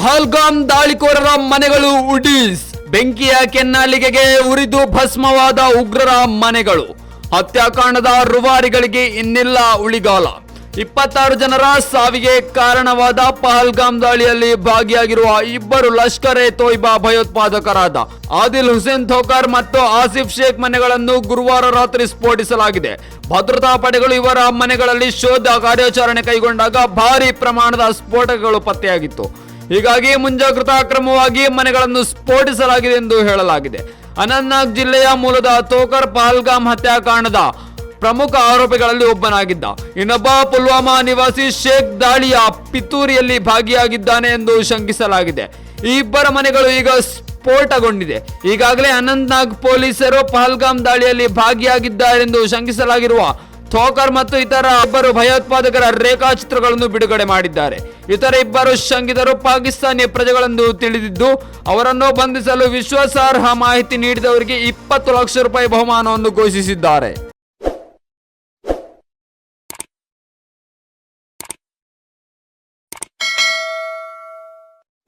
ಪಹಲ್ಗಾಮ್ ದಾಳಿಕೋರರ ಮನೆಗಳು ಉಡೀಸ್. ಬೆಂಕಿಯ ಕೆನ್ನಾಲಿಗೆಗೆ ಉರಿದು ಭಸ್ಮವಾದ ಉಗ್ರರ ಮನೆಗಳು. ಹತ್ಯಾಕಾಂಡದ ರುವಾರಿಗಳಿಗೆ ಇನ್ನಿಲ್ಲ ಉಳಿಗಾಲ. ಇಪ್ಪತ್ತಾರು ಜನರ ಸಾವಿಗೆ ಕಾರಣವಾದ ಪಹಲ್ಗಾಮ್ ದಾಳಿಯಲ್ಲಿ ಭಾಗಿಯಾಗಿರುವ ಇಬ್ಬರು ಲಷ್ಕರ್ ಎ ತೊಯ್ಬಾ ಭಯೋತ್ಪಾದಕರಾದ ಆದಿಲ್ ಹುಸೇನ್ ಥೋಕರ್ ಮತ್ತು ಆಸಿಫ್ ಶೇಖ್ ಮನೆಗಳನ್ನು ಗುರುವಾರ ರಾತ್ರಿ ಸ್ಫೋಟಿಸಲಾಗಿದೆ. ಭದ್ರತಾ ಪಡೆಗಳು ಇವರ ಮನೆಗಳಲ್ಲಿ ಶೋಧ ಕಾರ್ಯಾಚರಣೆ ಕೈಗೊಂಡಾಗ ಭಾರಿ ಪ್ರಮಾಣದ ಸ್ಫೋಟಕಗಳು ಪತ್ತೆಯಾಗಿತ್ತು. ಹೀಗಾಗಿ ಮುಂಜಾಗ್ರತಾ ಕ್ರಮವಾಗಿ ಮನೆಗಳನ್ನು ಸ್ಫೋಟಿಸಲಾಗಿದೆ ಎಂದು ಹೇಳಲಾಗಿದೆ. ಅನಂತನಾಗ್ ಜಿಲ್ಲೆಯ ಮೂಲದ ತೋಕರ್ ಪಹಲ್ಗಾಮ್ ಹತ್ಯಾಕಾಂಡದ ಪ್ರಮುಖ ಆರೋಪಿಗಳಲ್ಲಿ ಒಬ್ಬನಾಗಿದ್ದ. ಇನ್ನೊಬ್ಬ ಪುಲ್ವಾಮಾ ನಿವಾಸಿ ಶೇಖ್ ದಾಳಿಯ ಪಿತೂರಿಯಲ್ಲಿ ಭಾಗಿಯಾಗಿದ್ದಾನೆ ಎಂದು ಶಂಕಿಸಲಾಗಿದೆ. ಈ ಇಬ್ಬರ ಮನೆಗಳು ಈಗ ಸ್ಫೋಟಗೊಂಡಿದೆ. ಈಗಾಗಲೇ ಅನಂತನಾಗ್ ಪೊಲೀಸರು ಪಹಲ್ಗಾಮ್ ದಾಳಿಯಲ್ಲಿ ಭಾಗಿಯಾಗಿದ್ದಾರೆಂದು ಶಂಕಿಸಲಾಗಿರುವ ಥೋಕರ್ ಮತ್ತು ಇತರ ಇಬ್ಬರು ಭಯೋತ್ಪಾದಕರ ರೇಖಾಚಿತ್ರಗಳನ್ನು ಬಿಡುಗಡೆ ಮಾಡಿದ್ದಾರೆ. ಇತರ ಇಬ್ಬರು ಶಂಕಿತರು ಪಾಕಿಸ್ತಾನಿ ಪ್ರಜೆಗಳೆಂದು ತಿಳಿದಿದ್ದು, ಅವರನ್ನು ಬಂಧಿಸಲು ವಿಶ್ವಾಸಾರ್ಹ ಮಾಹಿತಿ ನೀಡಿದವರಿಗೆ ಇಪ್ಪತ್ತು ಲಕ್ಷ ರೂಪಾಯಿ ಬಹುಮಾನವನ್ನು ಘೋಷಿಸಿದ್ದಾರೆ.